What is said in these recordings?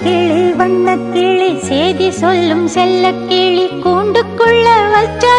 கிளி வண்ண கிளி செய்தி சொல்லும் செல்ல கிளி கூண்டுக்குள்ள வச்ச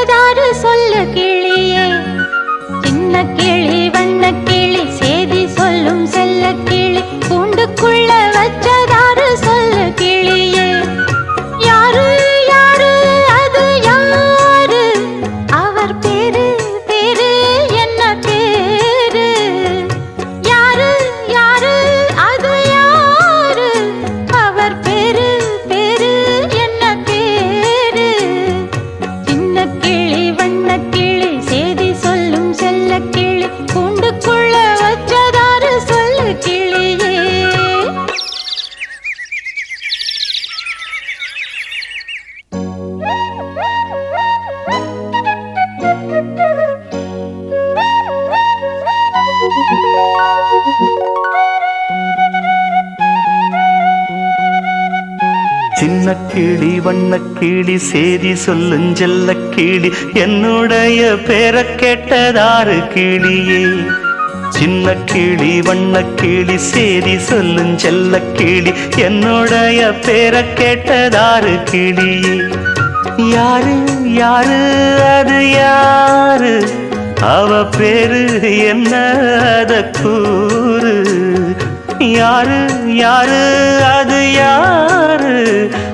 சின்ன கிளி வண்ண கிளி சேதி சொல்லுஞ்செல்ல கிளி என்னுடைய பேரை கேட்டதாறு கிளியே. சின்ன கிளி வண்ண கிளி சேதி சொல்லுஞ்செல்ல கிளி என்னுடைய பேரை கேட்டதாறு கிளியே. யாரு யாரு அது யாரு? அவ பேரு என்ன அத கூறு? யாரு யாரு அது யார்?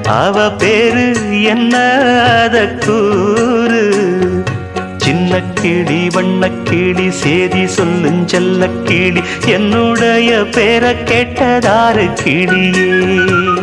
அவ பேரு என்ன அத கூறு? சின்ன கிளி வண்ண கிளி சேதி சொல்லும் செல்ல கிளி என்னுடைய பேரை கேட்டதாறு கிளியே.